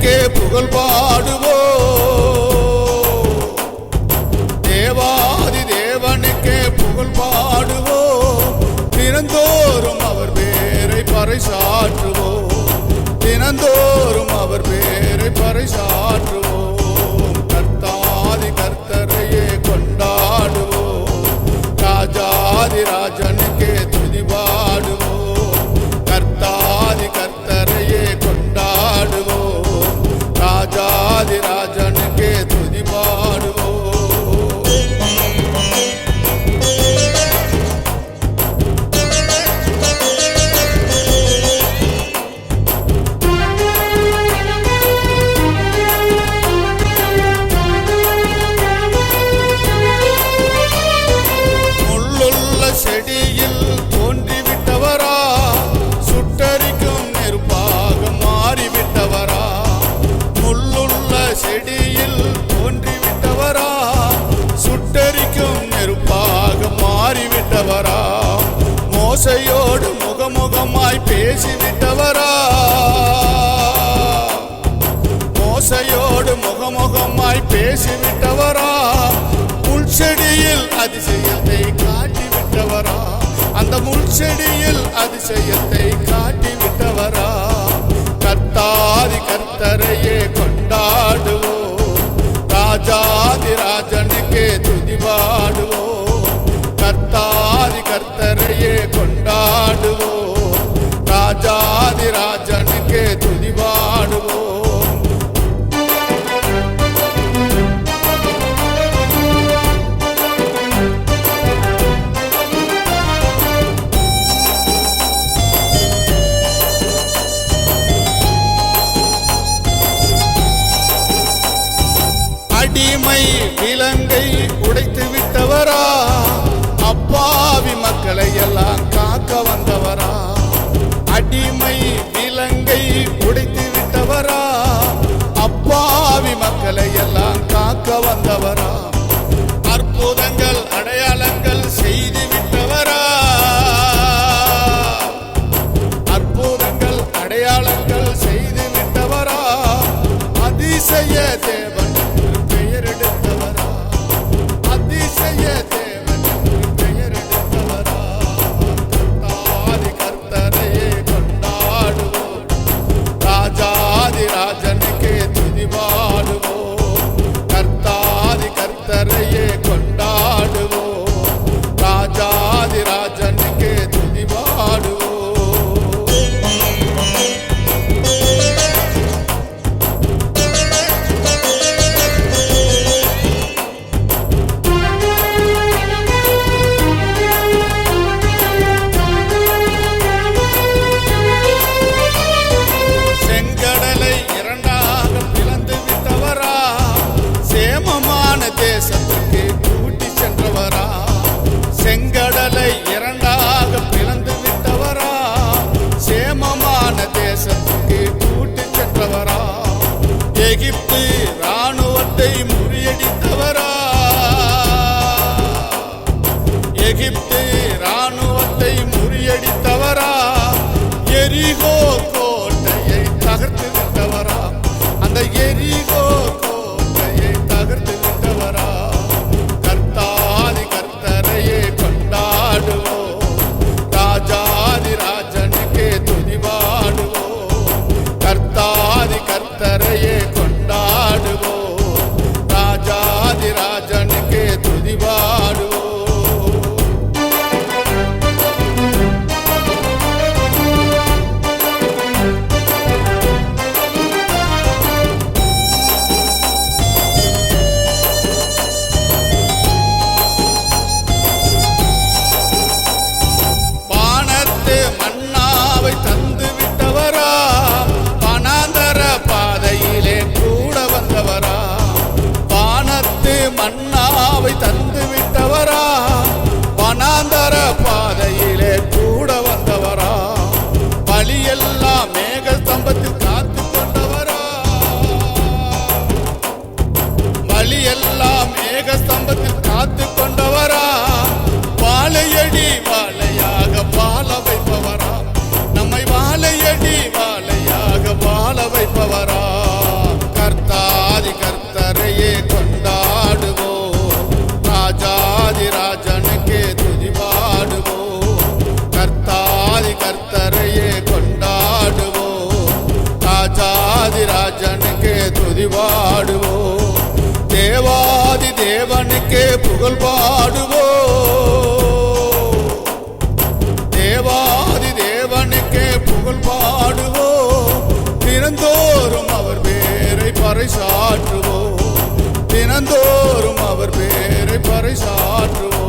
உமக்கே புகழ் பாடுவோ தேவாதி தேவனுக்கே புகழ் பாடுவோ தினந்தோறும் அவர் பேரை பறைசாற்றுவோ தினந்தோறும் அவர் பேரை பறைசாற்றுவோம். கர்த்தாதி கர்த்தரையே கொண்டாடுவோம். ராஜாதி ராஜன் முகமுகமாய் பேசிவிட்டவரா? முள் செடியில் அதிசயத்தை காட்டிவிட்டவரா? அந்த முள் செடியில் அதிசயத்தை காட்டிவிட்டவரா? கத்தா அற்புதங்கள் அடையாளங்கள் செய்து விட்டவரா? அற்புதங்கள் அடையாளங்கள் செய்து விட்டவரா? அதிசய தேவன் பெயர் எடுத்தவரா? அதிசய தேவன் பெயர் எடுத்தவரா? கர்த்தரையே கொண்டாடுவோம். ராஜாதி ராஜா Yeah. மேகஸ்தம்பத்தில் காத்து கொண்டவரா வாழையடி வாழையாக பால வைப்பவரா நம்மை வாழையடி வாழையாக பால வைப்பவரா கர்த்தாதி கர்த்தரையே கொண்டாடுவோம் ராஜாதி ராஜனுக்கே துதி பாடுவோம் கர்த்தாதி கர்த்தரையே கொண்டாடுவோம் ராஜாதி ராஜனுக்கே துதி பாடுவோம் தேவாதி தேவனுக்கே புகழ் பாடுவோ தேவாதி தேவனுக்கே புகழ் பாடுவோ தினந்தோறும் அவர் பேரை பறைசாற்றுவோ தினந்தோறும் அவர் பேரை பறைசாற்றுவோ